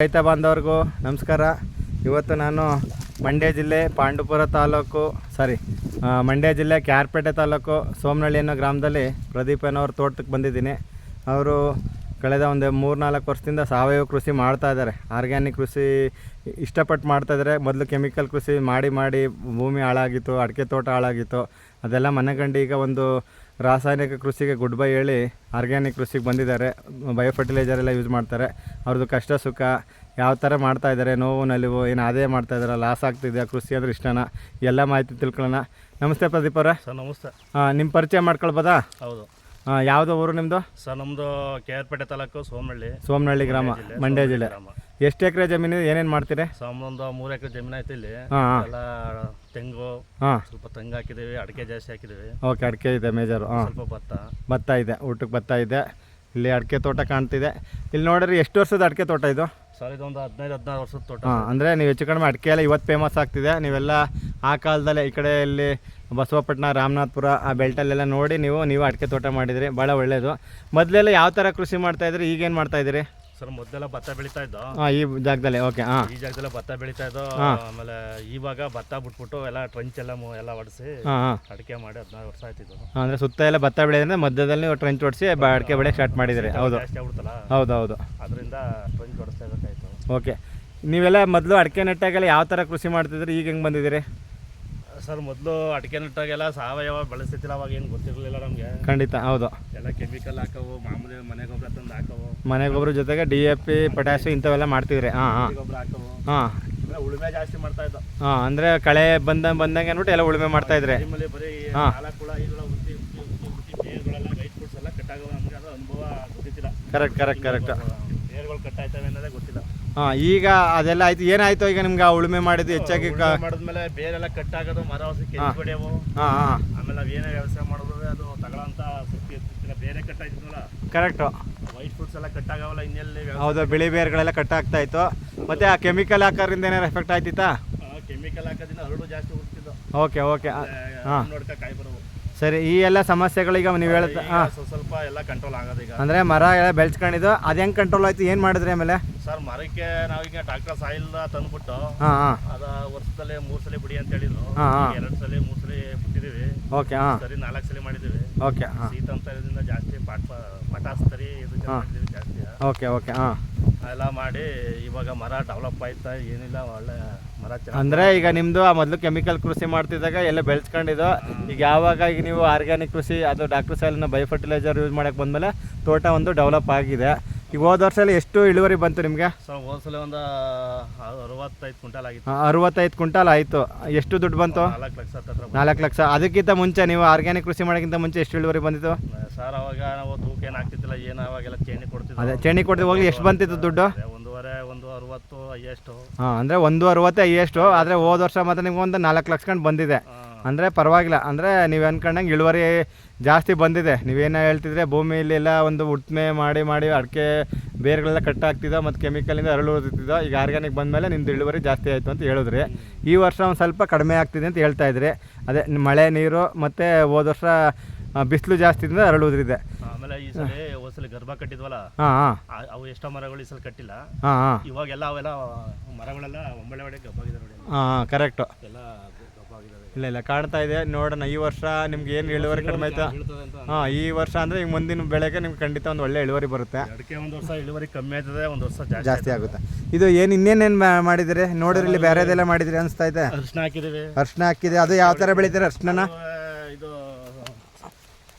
ರೈತ ಬಾಂಧವ್ರಿಗೂ ನಮಸ್ಕಾರ. ಇವತ್ತು ನಾನು ಮಂಡ್ಯ ಜಿಲ್ಲೆ ಪಾಂಡುಪುರ ತಾಲೂಕು ಸಾರಿ ಮಂಡ್ಯ ಜಿಲ್ಲೆ ಕ್ಯಾರ್ಪೇಟೆ ತಾಲೂಕು ಸೋಮನಹಳ್ಳಿ ಅನ್ನೋ ಗ್ರಾಮದಲ್ಲಿ ಪ್ರದೀಪನವ್ರ ತೋಟಕ್ಕೆ ಬಂದಿದ್ದೀನಿ. ಅವರು ಕಳೆದ ಒಂದು ಮೂರ್ನಾಲ್ಕು ವರ್ಷದಿಂದ ಸಾವಯವ ಕೃಷಿ ಮಾಡ್ತಾ ಇದ್ದಾರೆ. ಆರ್ಗ್ಯಾನಿಕ್ ಕೃಷಿ ಇಷ್ಟಪಟ್ಟು ಮಾಡ್ತಾ ಇದ್ದಾರೆ. ಮೊದಲು ಕೆಮಿಕಲ್ ಕೃಷಿ ಮಾಡಿ ಮಾಡಿ ಭೂಮಿ ಹಾಳಾಗಿತ್ತು, ಅಡಿಕೆ ತೋಟ ಹಾಳಾಗಿತ್ತು. ಅದೆಲ್ಲ ಮನೆಗಂಡು ಈಗ ಒಂದು ರಾಸಾಯನಿಕ ಕೃಷಿಗೆ ಗುಡ್ ಬೈ ಹೇಳಿ ಆರ್ಗ್ಯಾನಿಕ್ ಕೃಷಿಗೆ ಬಂದಿದ್ದಾರೆ. ಬಯೋ ಫರ್ಟಿಲೈಸರ್ ಎಲ್ಲ ಯೂಸ್ ಮಾಡ್ತಾರೆ. ಅವ್ರದ್ದು ಕಷ್ಟ ಸುಖ ಯಾವ ಥರ ಮಾಡ್ತಾ ಇದ್ದಾರೆ ನೋವು ನಲಿವು ಏನು ಅದೇ ಮಾಡ್ತಾ ಇದ್ದಾರೆ ಲಾಸ್ ಆಗ್ತಿದೆಯಾ ಕೃಷಿ ಅಂದ್ರೆ ಇಷ್ಟನ ಎಲ್ಲ ಮಾಹಿತಿ ತಿಳ್ಕೊಳ್ಳೋಣ. ನಮಸ್ತೆ ಪ್ರದೀಪ್ ಅವರೇ. ಸರ್ ನಮಸ್ತೆ. ನಿಮ್ಮ ಪರಿಚಯ ಮಾಡ್ಕೊಳ್ಬೋದಾ? ಹೌದು. ಯಾವುದೋ ಯಾವುದು ಊರು ನಿಮ್ಮದು ಸರ್ ನಮ್ಮದು ಕೆ ಆರ್ ಪೇಟೆ ತಾಲೂಕು ಸೋಮನಹಳ್ಳಿ ಸೋಮನಹಳ್ಳಿ ಗ್ರಾಮ ಮಂಡ್ಯ ಜಿಲ್ಲೆ ಎಷ್ಟು ಎಕರೆ ಜಮೀನು ಏನೇನು ಮಾಡ್ತೀರಿ? ಸೋಮನೊಂದು ಮೂರು ಎಕರೆ ಜಮೀನು ಐತೆ ಇಲ್ಲಿ. ಹಾಂ ಹಾಂ. ಎಲ್ಲ ತೆಂಗು ಹಾಂ. ಸ್ವಲ್ಪ ತೆಂಗು ಹಾಕಿದೀವಿ ಅಡಿಕೆ ಜಾಸ್ತಿ ಹಾಕಿದೀವಿ ಓಕೆ ಅಡಿಕೆ ಇದೆ ಮೇಜರ್. ಹಾಂ. ಸ್ವಲ್ಪ ಭತ್ತ. ಭತ್ತ ಇದೆ ಊಟಕ್ಕೆ ಭತ್ತ ಇದೆ. ಇಲ್ಲಿ ಅಡಿಕೆ ತೋಟ ಕಾಣ್ತಿದೆ. ಇಲ್ಲಿ ನೋಡ್ರಿ ಎಷ್ಟು ವರ್ಷದ ಅಡಿಕೆ ತೋಟ ಇದು? ಸರ್ ಇದೊಂದು ಹದಿನೈದು ಹದಿನಾರು ವರ್ಷದ ತೋಟ ಅಂದ್ರೆ ಅಂದರೆ ನೀವು ಹೆಚ್ಚು ಕಡಿಮೆ ಅಡಿಕೆ ಎಲ್ಲ ಇವತ್ತು ಫೇಮಸ್ ಆಗ್ತಿದೆ. ನೀವೆಲ್ಲ ಆ ಕಾಲದಲ್ಲೇ ಈ ಕಡೆ ಇಲ್ಲಿ ಬಸವಪಟ್ಟಣ ರಾಮನಾಥ್ಪುರ ಆ ಬೆಲ್ಟಲ್ಲೆಲ್ಲ ನೋಡಿ ನೀವು ನೀವು ಅಡಿಕೆ ತೋಟ ಮಾಡಿದಿರಿ. ಭಾಳ ಒಳ್ಳೆಯದು ಮೊದಲೆಲ್ಲ ಯಾವ ಥರ ಕೃಷಿ ಮಾಡ್ತಾಯಿದ್ರಿ ಈಗೇನು ಮಾಡ್ತಾಯಿದ್ದೀರಿ ಸರ್ ಮೊದಲೆಲ್ಲ ಭತ್ತ ಬೆಳೀತಾ ಇದ್ದೋ? ಹಾಂ ಈ ಜಾಗದಲ್ಲಿ ಓಕೆ ಹಾಂ. ಈ ಜಾಗದಲ್ಲೇ ಭತ್ತ ಬೆಳೀತಾ ಇದ್ದೋ? ಆಮೇಲೆ ಇವಾಗ ಭತ್ತ ಬಿಟ್ಬಿಟ್ಟು ಎಲ್ಲ ಟ್ರಂಚ್ ಎಲ್ಲ ಮು- ಎಲ್ಲ ಹೊಡ್ಸಿ ಹಾಂ ಹಾಂ. ಅಡಿಕೆ ಮಾಡಿ ಹದಿನಾರು ವರ್ಷ ಆಯ್ತಿದ್ದು ಅಂದರೆ ಸುತ್ತ ಎಲ್ಲ ಭತ್ತ ಬೆಳೆಯೋದ್ರೆ ಮಧ್ಯದಲ್ಲಿ ನೀವು ಟ್ರೆಂಚ್ ಹೊಡಿಸಿ ಅಡಿಕೆ ಬೆಳೆ ಸ್ಟಾರ್ಟ್ ಮಾಡಿದಿರಿ ಹೌದು. ಜಾಸ್ತಿ ಆಗ್ಬಿಡ್ತಲ್ಲ? ಹೌದು ಹೌದು ಅದರಿಂದ ಟ್ರಂಚ್ ಹೊಡಿಸ್ತಾ ಇರಬೇಕಾಯ್ತು. ಓಕೆ. ನೀವೆಲ್ಲ ಮೊದಲು ಅಡಿಕೆ ನೆಟ್ಟಾಗೆಲ್ಲ ಯಾವ ಥರ ಕೃಷಿ ಮಾಡ್ತಿದ್ರಿ ಈಗ ಹೆಂಗೆ ಬಂದಿದ್ದೀರಿ? ಸರ್ ಮೊದಲು ಅಡಿಕೆ ನೆಟ್ಟಾಗೆಲ್ಲ ಸಾವಯವ ಬಳಸ್ತಿದ್ದಿಲ್ಲ ಅವಾಗ ಏನು ಗೊತ್ತಿರಲಿಲ್ಲ ನಮಗೆ. ಖಂಡಿತ ಹೌದು. ಎಲ್ಲ ಕೆಮಿಕಲ್ ಹಾಕವು ಮಾಮೂಲಿ ಮನೆ ಗೊಬ್ಬರ ತಂದು ಹಾಕವು. ಮನೆ ಗೊಬ್ಬರ ಜೊತೆಗೆ ಡಿ ಎ ಪಿ ಪೊಟ್ಯಾಸು ಇಂಥವೆಲ್ಲ ಮಾಡ್ತಿದ್ರಿ. ಹಾಂ ಹಾಂ. ಗೊಬ್ಬರ ಹಾಕವು. ಹಾಂ. ಉಳುಮೆ ಜಾಸ್ತಿ ಮಾಡ್ತಾ ಇದ್ದೋ ಹಾಂ ಅಂದರೆ ಕಳೆ ಬಂದ ಬಂದಂಗೆ ಅಂದ್ಬಿಟ್ಟು ಎಲ್ಲ ಉಳುಮೆ ಮಾಡ್ತಾ ಇದ್ರೆ. ನಿಮ್ಮಲ್ಲಿ ಬರೀ ಹುಳ ಈರುಳ ಉತ್ತಿ ಉತ್ತಿ ಬೇರುಗಳೆಲ್ಲ ವೈಟ್ ಫುಡ್ಸ್ ಎಲ್ಲ ಕಟ್ಟಾಗವ ನಮಗೆ ಅದು ಅನುಭವ ಗೊತ್ತಿಲ್ಲ ಕರೆಕ್ಟ್ ಕರೆಕ್ಟ್ ಕರೆಕ್ಟ್ ಬೇರುಗಳು ಕಟ್ಟಾಯ್ತವೆ ಅನ್ನೋದೇ ಗೊತ್ತಿಲ್ಲ. ಹಾಂ ಈಗ ಅದೆಲ್ಲ ಆಯ್ತು. ಏನಾಯ್ತು ಈಗ ನಿಮ್ಗೆ ಆ ಉಳುಮೆ ಮಾಡಿದ್ದು ಹೆಚ್ಚಾಗಿ ಕ ಮಾಡಿದ್ಮೇಲೆ ಬೇರೆಲ್ಲ ಕಟ್ಟಾಗೋದು ಮರ ಹೊಸ ಹೊಡೆಯವು? ಹಾಂ ಹಾಂ. ಆಮೇಲೆ ನಾವು ಏನೇ ವ್ಯವಸಾಯ ಮಾಡಿದ್ರು ಅದು ತಗೊಳ್ಳೋಂಥ ಶಕ್ತಿ ಇರ್ತಿಲ್ಲ ಬೇರೆ ಕಟ್ಟಾಯ್ತಿದ್ವಲ್ಲ ಕರೆಕ್ಟು ವೈಟ್ ಫುಡ್ಸ್ ಎಲ್ಲ ಕಟ್ಟಾಗವಲ್ಲ ಇನ್ನೆಲ್ಲಿ ಹೌದು ಬಿಳಿ ಬೇರುಗಳೆಲ್ಲ ಆಗ್ತಾ ಇತ್ತು. ಮತ್ತೆ ಆ ಕೆಮಿಕಲ್ ಹಾಕೋದ್ರಿಂದ ಏನಾರು ಎಫೆಕ್ಟ್ ಆಯ್ತಿತ್ತಾ? ಕೆಮಿಕಲ್ ಹಾಕೋದ್ರಿಂದ ಹರಡು ಜಾಸ್ತಿ ಹುಡ್ತಿದ್ದು ಓಕೆ ಓಕೆ ಹಾಂ. ನೋಡ್ಕ ಕಾಯಿ ಬರೋವು. ಸರಿ ಈ ಎಲ್ಲ ಸಮಸ್ಯೆಗಳೀಗ ನೀವು ಹೇಳ್ತಾ ಈಗ ಹಾಂ. ಸ್ವಲ್ಪ ಸ್ವಲ್ಪ ಎಲ್ಲ ಕಂಟ್ರೋಲ್ ಆಗೋದು ಈಗ. ಅಂದರೆ ಮರ ಎಲ್ಲ ಬೆಳೆಸ್ಕೊಂಡಿದ್ದು ಅದು ಹೆಂಗೆ ಕಂಟ್ರೋಲ್ ಆಯ್ತು ಏನು ಮಾಡಿದ್ರಿ ಆಮೇಲೆ? ಸರ್ ಮರಕ್ಕೆ ನಾವೀಗ ಡಾಕ್ಟರ್ ಸಾಯಿಲ್ ತಂದ್ಬಿಟ್ಟು ಹಾಂ ಹಾಂ. ಅದ ವರ್ಷದಲ್ಲಿ ಮೂರ್ ಸಲ ಬಿಡಿ ಅಂತ ಹೇಳಿದ್ರು. ಹಾ, ಹಾ. ಎರಡ್ ಸಲ ಮೂರ್ ಸಲ ಬಿಟ್ಟಿದೀವಿ. ಓಕೆ ಹಾಂ. ಸರಿ ನಾಲ್ಕು ಸಲ ಮಾಡಿದೀವಿ. ಓಕೆ ಹಾಂ. ಶೀತ ಜಾಸ್ತಿ ಪಾಟ್ ಪಟಾಸ್ ತರಿ ಇದು ಹಾ. ಮಾಡಿದೀವಿ ಜಾಸ್ತಿ. ಓಕೆ ಓಕೆ ಹಾಂ. ಎಲ್ಲ ಮಾಡಿ ಇವಾಗ ಮರ ಡೆವಲಪ್ ಆಯ್ತಾ ಏನಿಲ್ಲ ಒಳ್ಳೆ ಮರ ಚೆನ್ನಾಗಿ ಅಂದರೆ ಈಗ ನಿಮ್ಮದು ಆ ಮೊದಲು ಕೆಮಿಕಲ್ ಕೃಷಿ ಮಾಡ್ತಿದ್ದಾಗ ಎಲ್ಲ ಬೆಳೆಸ್ಕೊಂಡಿದ್ದು. ಈಗ ಯಾವಾಗ ಈಗ ನೀವು ಆರ್ಗ್ಯಾನಿಕ್ ಕೃಷಿ ಅದು ಡಾಕ್ಟರ್ ಸಾಯಿಲ್ನ ಬಯೋ ಫರ್ಟಿಲೈಸರ್ ಯೂಸ್ ಮಾಡೋಕ್ಕೆ ಬಂದಮೇಲೆ ತೋಟ ಒಂದು ಡೆವಲಪ್ ಆಗಿದೆ. ಈಗ ಹೋದ ವರ್ಷದಲ್ಲಿ ಎಷ್ಟು ಇಳುವರಿ ಬಂತು ನಿಮಗೆ? ಸರ್ ಹೋದ್ಸಲ ಒಂದು ಅರವತ್ತೈದು ಕ್ವಿಂಟಲ್ ಆಗಿತ್ತು. ಅರವತ್ತೈದು ಕ್ವಿಂಟಲ್ ಆಯಿತು. ಎಷ್ಟು ದುಡ್ಡು ಬಂತು? ನಾಲ್ಕು ಲಕ್ಷ ಹತ್ರ ನಾಲ್ಕು ಲಕ್ಷ. ಅದಕ್ಕಿಂತ ಮುಂಚೆ ನೀವು ಆರ್ಗ್ಯಾನಿಕ್ ಕೃಷಿ ಮಾಡೋಕ್ಕಿಂತ ಮುಂಚೆ ಎಷ್ಟು ಇಳುವರಿ ಬಂದಿತ್ತು? ಸರ್ ಅವಾಗ ನಾವು ತೂಕ ಏನು ಆಗ್ತಿದ್ದಿಲ್ಲ ಏನು ಅವಾಗೆಲ್ಲ ಚೇಣಿ ಕೊಡ್ತಿದ್ವಿ. ಅದೇ ಚೇಣಿ ಕೊಡ್ತೀವಿ ಹೋಗಿ ಎಷ್ಟು ಬಂತಿತ್ತು ದುಡ್ಡು? ಒಂದೂವರೆ ಒಂದು ಅರವತ್ತು ಹೈಯೆಸ್ಟು ಹಾಂ ಅಂದರೆ ಒಂದು ಅರವತ್ತೇ ಎಷ್ಟು ಆದರೆ ಹೋದ ವರ್ಷ ಮಾತ್ರ ನಿಮ್ಗೆ ಒಂದು ನಾಲ್ಕು ಲಕ್ಷ ಕಂಡು ಬಂದಿದೆ. ಅಂದರೆ ಪರವಾಗಿಲ್ಲ. ಅಂದರೆ ನೀವು ಅನ್ಕೊಂಡಂಗೆ ಇಳುವರಿ ಜಾಸ್ತಿ ಬಂದಿದೆ. ನೀವೇನು ಹೇಳ್ತಿದ್ರೆ ಭೂಮಿಯಲ್ಲಿ ಎಲ್ಲ ಒಂದು ಉಟ್ಮೆ ಮಾಡಿ ಮಾಡಿ ಅಡಿಕೆ ಬೇರುಗಳೆಲ್ಲ ಕಟ್ ಆಗ್ತಿದ್ದೋ ಮತ್ತು ಕೆಮಿಕಲಿಂದ ಅರಳು ಉದುರ್ತಿದ್ದೋ ಈಗ ಆರ್ಗ್ಯಾನಿಕ್ ಬಂದಮೇಲೆ ನಿಮ್ದು ಇಳುವರಿ ಜಾಸ್ತಿ ಆಯಿತು ಅಂತ ಹೇಳಿದ್ರಿ. ಈ ವರ್ಷ ಒಂದು ಸ್ವಲ್ಪ ಕಡಿಮೆ ಆಗ್ತಿದೆ ಅಂತ ಹೇಳ್ತಾ ಇದ್ರಿ. ಅದೇ ಮಳೆ ನೀರು ಮತ್ತು ಹೋದ ವರ್ಷ ಬಿಸಿಲು ಜಾಸ್ತಿ ಇದ್ರಿಂದ ಅರಳು ಉದ್ರಿದೆ ಆಮೇಲೆ ಈ ಸಲ ಹೋದ್ಸಲ ಗರ್ಭ ಕಟ್ಟಿದ್ವಲ್ಲ ಹಾಂ ಹಾಂ. ಆ- ಅವು ಎಷ್ಟೋ ಮರಗಳು ಈ ಸಲ ಕಟ್ಟಿಲ್ಲ. ಹಾಂ ಹಾಂ. ಇವಾಗೆಲ್ಲ ಅವೆಲ್ಲ ಮರಗಳೆಲ್ಲ ಒಂಬಳೆ ಒಡೆ ಗಬ್ಬಾಗಿದೆ ನೋಡಿ. ಹಾಂ ಕರೆಕ್ಟು ಎಲ್ಲ ಇಲ್ಲ ಇಲ್ಲ ಕಾಣ್ತಾ ಇದೆ. ನೋಡೋಣ ಈ ವರ್ಷ ನಿಮ್ಗೆ ಏನು ಇಳುವರಿ ಕಡಿಮೆ ಆಯ್ತಾ? ಹಾಂ ಈ ವರ್ಷ ಅಂದರೆ ಈಗ ಮುಂದಿನ ಬೆಳೆಗೆ ನಿಮ್ಗೆ ಖಂಡಿತ ಒಂದು ಒಳ್ಳೆ ಇಳುವರಿ ಬರುತ್ತೆ. ಅದಕ್ಕೆ ಒಂದು ವರ್ಷ ಇಳುವರಿ ಕಮ್ಮಿ ಆಯ್ತದೆ ಒಂದು ವರ್ಷ ಜಾಸ್ತಿ ಆಗುತ್ತೆ. ಇದು ಏನು ಇನ್ನೇನೇನು ಮಾಡಿದಿರಿ? ನೋಡಿದ್ರೆ ಇಲ್ಲಿ ಬೇರೆದೆಲ್ಲ ಮಾಡಿದಿರಿ ಅನಿಸ್ತಾ ಇದೆ. ಅರ್ಶನ ಹಾಕಿದ್ದೀವಿ. ಅರ್ಶಿನ ಹಾಕಿದೆ ಅದು ಯಾವ ಥರ ಬೆಳಿತೀರ ಅರ್ಶನ ಇದು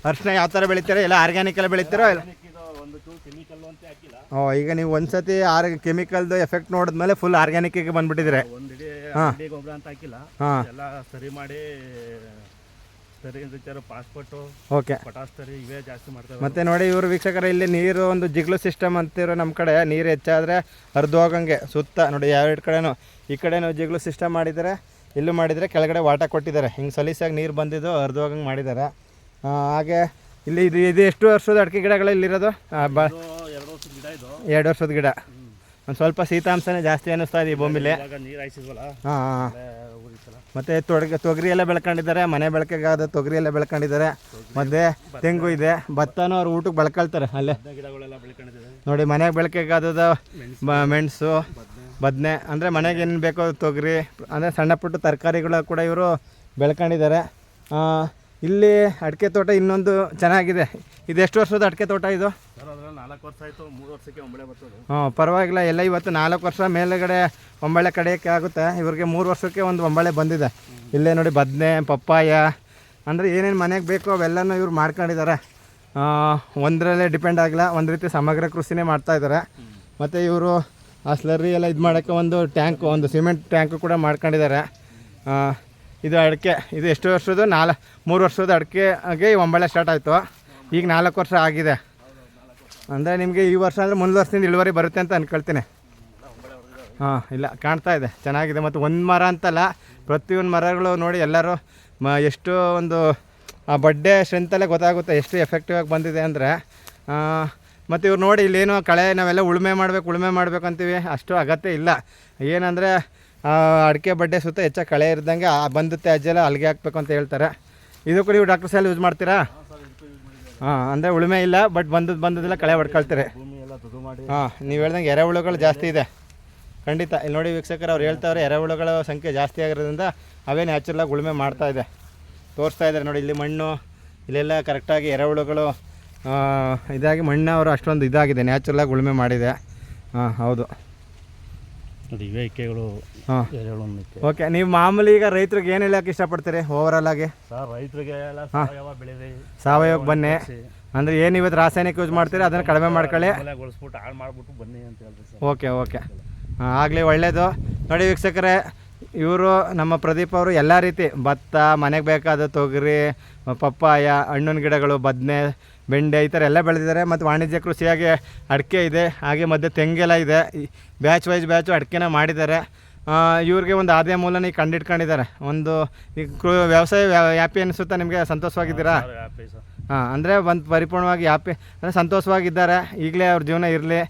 ಅರ್ಶನ ಯಾವ ಥರ ಬೆಳಿತೀರ? ಇಲ್ಲ ಆರ್ಗ್ಯಾನಿಕ್ ಎಲ್ಲ ಬೆಳಿತೀರೋ? ಇಲ್ಲ? ಓ ಈಗ ನೀವು ಒಂದ್ಸತಿ ಆರ್ ಕೆಮಿಕಲ್ದು ಎಫೆಕ್ಟ್ ನೋಡಿದ್ಮೇಲೆ ಫುಲ್ ಆರ್ಗ್ಯಾನಿಕ್ಕಿಗೆ ಬಂದ್ಬಿಟ್ಟಿದ್ರೆ ಇಡೀ ಗೊಬ್ಬರ ಅಂತ ಹಾಕಿಲ್ಲ. ಎಲ್ಲ ಸರಿ ಮಾಡಿ ಸರಿ ವಿಚಾರ ಪಾಸ್ಪೋರ್ಟು ಓಕೆ. ಪಟಾಸ್ ತರಿ ಇವೇ ಜಾಸ್ತಿ ಮಾಡ್ತಾರೆ. ಮತ್ತೆ ನೋಡಿ ಇವರು ವೀಕ್ಷಕರ ಇಲ್ಲಿ ನೀರು ಒಂದು ಜಿಗ್ಲು ಸಿಸ್ಟಮ್ ಅಂತಿರೋ ನಮ್ಮ ಕಡೆ. ನೀರು ಹೆಚ್ಚಾದರೆ ಹರಿದು ಹೋಗಂಗೆ ಸುತ್ತ. ನೋಡಿ ಎರಡು ಕಡೆನೂ ಈ ಕಡೆನೂ ಜಿಗ್ಲು ಸಿಸ್ಟಮ್ ಮಾಡಿದ್ದಾರೆ. ಇಲ್ಲೂ ಮಾಡಿದರೆ ಕೆಳಗಡೆ ವಾಟ ಕೊಟ್ಟಿದ್ದಾರೆ. ಹಿಂಗೆ ಸಲೀಸಾಗಿ ನೀರು ಬಂದಿದ್ದು ಹರಿದು ಹೋಗಂಗೆ ಮಾಡಿದ್ದಾರೆ. ಹಾಗೆ ಇಲ್ಲಿ ಇದು ಇದು ಎಷ್ಟು ವರ್ಷದ ಅಡಿಕೆ ಗಿಡಗಳು ಇಲ್ಲಿರೋದು? ಎರಡು ವರ್ಷದ ಗಿಡ ಇದು. ಎರಡು ವರ್ಷದ ಗಿಡ. ಒಂದು ಸ್ವಲ್ಪ ಶೀತಾಂಶನೇ ಜಾಸ್ತಿ ಅನ್ನಿಸ್ತಾ ಇದೆ ಈ ಭೂಮಿಲಿ. ಮತ್ತೆ ಹಾಂ ಮತ್ತು ತೊಡಗ ತೊಗರಿ ಎಲ್ಲ ಬೆಳ್ಕೊಂಡಿದ್ದಾರೆ ಮನೆ ಬೆಳಕೆಗಾದ ತೊಗರಿ ಎಲ್ಲ ಬೆಳ್ಕೊಂಡಿದ್ದಾರೆ ಮತ್ತೆ ತೆಂಗು ಇದೆ ಭತ್ತನೂ ಅವ್ರು ಊಟಕ್ಕೆ ಬೆಳ್ಕೊಳ್ತಾರೆ ಅಲ್ಲೇ. ನೋಡಿ ಮನೆಗೆ ಬೆಳಕಿಗಾದದ ಮೆಣಸು. ಬದನೆ. ಅಂದರೆ ಮನೆಗೆ ಏನು ಬೇಕೋ ತೊಗರಿ ಅಂದರೆ ಸಣ್ಣ ಪುಟ್ಟ ತರಕಾರಿಗಳು ಕೂಡ ಇವರು ಬೆಳ್ಕೊಂಡಿದ್ದಾರೆ. ಇಲ್ಲಿ ಅಡಿಕೆ ತೋಟ ಇನ್ನೊಂದು ಚೆನ್ನಾಗಿದೆ. ಇದು ಎಷ್ಟು ವರ್ಷದ ಅಡಿಕೆ ತೋಟ ಇದು? ನಾಲ್ಕು ವರ್ಷಕ್ಕೆ ಹಾಂ ಪರವಾಗಿಲ್ಲ, ಎಲ್ಲ ಇವತ್ತು ನಾಲ್ಕು ವರ್ಷ ಮೇಲುಗಡೆ ಒಂಬಳೆ ಕಡೆಯೋಕ್ಕೆ ಆಗುತ್ತೆ. ಇವ್ರಿಗೆ ಮೂರು ವರ್ಷಕ್ಕೆ ಒಂದು ಒಂಬಳೆ ಬಂದಿದೆ. ಇಲ್ಲೇ ನೋಡಿ ಬದನೆ, ಪಪ್ಪಾಯ, ಅಂದರೆ ಏನೇನು ಮನೆಗೆ ಬೇಕೋ ಅವೆಲ್ಲನೂ ಇವ್ರು ಮಾಡ್ಕೊಂಡಿದ್ದಾರೆ ಒಂದರಲ್ಲೇ ಡಿಪೆಂಡ್ ಆಗಿಲ್ಲ ಒಂದು ರೀತಿ ಸಮಗ್ರ ಕೃಷಿನೇ ಮಾಡ್ತಾ ಇದ್ದಾರೆ ಮತ್ತು ಇವರು ಆ ಸ್ಲರಿ ಎಲ್ಲ ಇದು ಮಾಡೋಕ್ಕೆ ಒಂದು ಟ್ಯಾಂಕು, ಒಂದು ಸಿಮೆಂಟ್ ಟ್ಯಾಂಕು ಕೂಡ ಮಾಡ್ಕೊಂಡಿದ್ದಾರೆ ಇದು ಅಡಿಕೆ, ಇದು ಎಷ್ಟು ವರ್ಷದ್ದು? ನಾಲ್ಕು ಮೂರು ವರ್ಷದ ಅಡಿಕೆಗೆ ಒಂಬಳೆ ಸ್ಟಾರ್ಟ್ ಆಯಿತು. ಈಗ ನಾಲ್ಕು ವರ್ಷ ಆಗಿದೆ. ಅಂದರೆ ನಿಮಗೆ ಈ ವರ್ಷ ಅಂದರೆ ಮುಂದೆ ವರ್ಷದಿಂದ ಇಳುವರಿ ಬರುತ್ತೆ ಅಂತ ಅಂದ್ಕೊಳ್ತೀನಿ ಹಾಂ, ಇಲ್ಲ, ಕಾಣ್ತಾ ಇದೆ, ಚೆನ್ನಾಗಿದೆ. ಮತ್ತು ಒಂದು ಮರ ಅಂತಲ್ಲ, ಪ್ರತಿಯೊಂದು ಮರಗಳು ನೋಡಿ ಎಲ್ಲರೂ, ಮ, ಎಷ್ಟು ಒಂದು, ಆ ಬಡ್ಡೆ ಸ್ಟ್ರೆಂತಲ್ಲೇ ಗೊತ್ತಾಗುತ್ತೆ ಎಷ್ಟು ಎಫೆಕ್ಟಿವ್ ಆಗಿ ಬಂದಿದೆ ಅಂದರೆ. ಮತ್ತು ಇವ್ರು ನೋಡಿ ಇಲ್ಲೇನು ಕಳೆ, ನಾವೆಲ್ಲ ಉಳುಮೆ ಮಾಡಬೇಕು ಉಳುಮೆ ಮಾಡಬೇಕು ಅಂತೀವಿ. ಅಷ್ಟು ಅಗತ್ಯ ಇಲ್ಲ. ಏನಂದರೆ ಅಡಿಕೆ ಬಡ್ಡೆ ಸುತ್ತ ಹೆಚ್ಚಾಗಿ ಕಳೆ ಇರ್ದಂಗೆ, ಆ ಅಜ್ಜೆಲ್ಲ ಅಲ್ಲಿಗೆ ಹಾಕ್ಬೇಕು ಅಂತ ಹೇಳ್ತಾರೆ. ಇದು ಕೂಡ ನೀವು ಡಾಕ್ಟರ್ ಸೆಲ್ ಯೂಸ್ ಮಾಡ್ತೀರಾ? ಹಾಂ, ಅಂದರೆ ಉಳುಮೆ ಇಲ್ಲ ಬಟ್ ಬಂದದ್ದು ಬಂದದ್ದೆಲ್ಲ ಕಳೆ ಹೊಡ್ಕೊಳ್ತಾರೆ. ಭೂಮಿ ಮಾಡಿ ಹಾಂ, ನೀವು ಹೇಳ್ದಂಗೆ ಎರೆಹುಳುಗಳು ಜಾಸ್ತಿ ಇದೆ. ಖಂಡಿತ, ಇಲ್ಲಿ ನೋಡಿ ವೀಕ್ಷಕರು, ಅವ್ರು ಹೇಳ್ತಾವ್ರೆ ಎರೆಹುಳುಗಳ ಸಂಖ್ಯೆ ಜಾಸ್ತಿ ಆಗಿರೋದ್ರಿಂದ ಅವೇ ನ್ಯಾಚುರಲಾಗಿ ಉಳುಮೆ ಮಾಡ್ತಾ ಇದೆ. ತೋರಿಸ್ತಾ ಇದ್ದಾರೆ ನೋಡಿ, ಇಲ್ಲಿ ಮಣ್ಣು, ಇಲ್ಲೆಲ್ಲ ಕರೆಕ್ಟಾಗಿ ಎರೆಹುಳುಗಳು ಇದಾಗಿ ಮಣ್ಣು ಅವರು ಅಷ್ಟೊಂದು ಇದಾಗಿದೆ ನ್ಯಾಚುರಲಾಗಿ ಉಳುಮೆ ಮಾಡಿದೆ. ಹಾಂ, ಹೌದು. ನೋಡಿ ಇವೇ ಇಕ್ಕೆಗಳು ಹಾಂ. ಎರೆಹುಳು ಇಕ್ಕೆ ಓಕೆ ನೀವು ಮಾಮೂಲಿ ಈಗ ರೈತರಿಗೆ ಏನು ಹೇಳೋಕೆ ಇಷ್ಟಪಡ್ತೀರಿ ಓವರಾಲ್ ಆಗಿ? ಸರ್ ರೈತರಿಗೆ ಎಲ್ಲ ಸಾವಯವ ಸಾವಯವಕ್ಕೆ ಬನ್ನಿ. ಅಂದ್ರೆ ಏನು ಇವತ್ತು ರಾಸಾಯನಿಕ ಯೂಸ್ ಮಾಡ್ತೀರಿ? ಅದನ್ನ ಕಡಿಮೆ ಮಾಡ್ಕೊಳ್ಳಿ. ಗೊಳಿಸ್ಬಿಟ್ಟು ಹಾಳು ಮಾಡ್ಬಿಟ್ಟು ಬನ್ನಿ ಅಂತ ಹೇಳ್ರಿ ಸರ್. ಓಕೆ ಓಕೆ ಆಗಲಿ ಒಳ್ಳೆಯದು ನೋಡಿ ವೀಕ್ಷಕರೇ ಇವರು ನಮ್ಮ ಪ್ರದೀಪ್ ಅವರು ಎಲ್ಲ ರೀತಿ ಭತ್ತ ಮನೆಗೆ ಬೇಕಾದ ತೊಗರಿ ಪಪ್ಪಾಯ ಹಣ್ಣಿನ ಗಿಡಗಳು ಬದನೆ ಬೆಂಡೆ ಈ ಥರ ಎಲ್ಲ ಬೆಳೆದಿದ್ದಾರೆ. ಮತ್ತು ವಾಣಿಜ್ಯ ಕೃಷಿಯಾಗಿ ಅಡಿಕೆ ಇದೆ ಹಾಗೆ ಮಧ್ಯೆ ತೆಂಗೆಲ್ಲ ಇದೆ. ಬ್ಯಾಚ್ ವೈಸ್ ಬ್ಯಾಚು ಅಡಿಕೆನ ಮಾಡಿದ್ದಾರೆ. ಇವ್ರಿಗೆ ಒಂದು ಆದಾಯ ಮೂಲನ ಈಗ ಕಂಡಿಟ್ಕೊಂಡಿದ್ದಾರೆ. ಒಂದು ಈ ಕೃ ವ್ಯವಸಾಯ ಹ್ಯಾಪಿ ಅನಿಸುತ್ತಾ ನಿಮಗೆ? ಸಂತೋಷವಾಗಿದ್ದೀರಾ? ಹಾಂ ಅಂದರೆ ಒಂದು ಪರಿಪೂರ್ಣವಾಗಿ ಹ್ಯಾಪಿ ಅಂದರೆ ಸಂತೋಷವಾಗಿದ್ದಾರೆ. ಈಗಲೇ ಅವ್ರ ಜೀವನ ಇರಲಿ.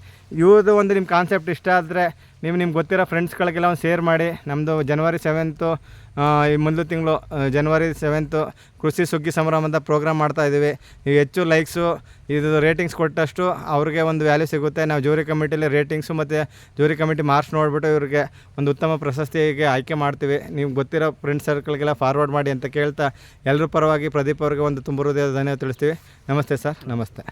ಇವ್ರದ್ದು ಒಂದು ನಿಮ್ಮ ಕಾನ್ಸೆಪ್ಟ್ ಇಷ್ಟ ಆದರೆ ನೀವು ನಿಮ್ಗೆ ಗೊತ್ತಿರೋ ಫ್ರೆಂಡ್ಸ್ಗಳಿಗೆಲ್ಲ ಒಂದು ಶೇರ್ ಮಾಡಿ. ನಮ್ಮದು ಜನವರಿ ಸೆವೆಂತು ಈ ಮುಂದಿನ ತಿಂಗಳು ಜನವರಿ ಸೆವೆಂತು ಕೃಷಿ ಸುಗ್ಗಿ ಸಂಭ್ರಮ ಅಂತ ಪ್ರೋಗ್ರಾಮ್ ಮಾಡ್ತಾ ಇದ್ದೀವಿ. ಹೆಚ್ಚು ಲೈಕ್ಸು ಇದು ರೇಟಿಂಗ್ಸ್ ಕೊಟ್ಟಷ್ಟು ಅವ್ರಿಗೆ ಒಂದು ವ್ಯಾಲ್ಯೂ ಸಿಗುತ್ತೆ. ನಾವು ಜೂರಿ ಕಮಿಟಿಲಿ ರೇಟಿಂಗ್ಸು ಮತ್ತು ಜೂರಿ ಕಮಿಟಿ ಮಾರ್ಕ್ಸ್ ನೋಡಿಬಿಟ್ಟು ಇವ್ರಿಗೆ ಒಂದು ಉತ್ತಮ ಪ್ರಶಸ್ತಿಗೆ ಆಯ್ಕೆ ಮಾಡ್ತೀವಿ. ನೀವು ಗೊತ್ತಿರೋ ಫ್ರೆಂಡ್ ಸರ್ಕಲ್ಗೆಲ್ಲ ಫಾರ್ವರ್ಡ್ ಮಾಡಿ ಅಂತ ಕೇಳ್ತಾ ಎಲ್ಲರೂ ಪರವಾಗಿ ಪ್ರದೀಪ್ ಅವ್ರಿಗೆ ಒಂದು ತುಂಬ ಹೃದಯದ ಧನ್ಯವಾದ ತಿಳಿಸ್ತೀವಿ. ನಮಸ್ತೆ ಸರ್, ನಮಸ್ತೆ.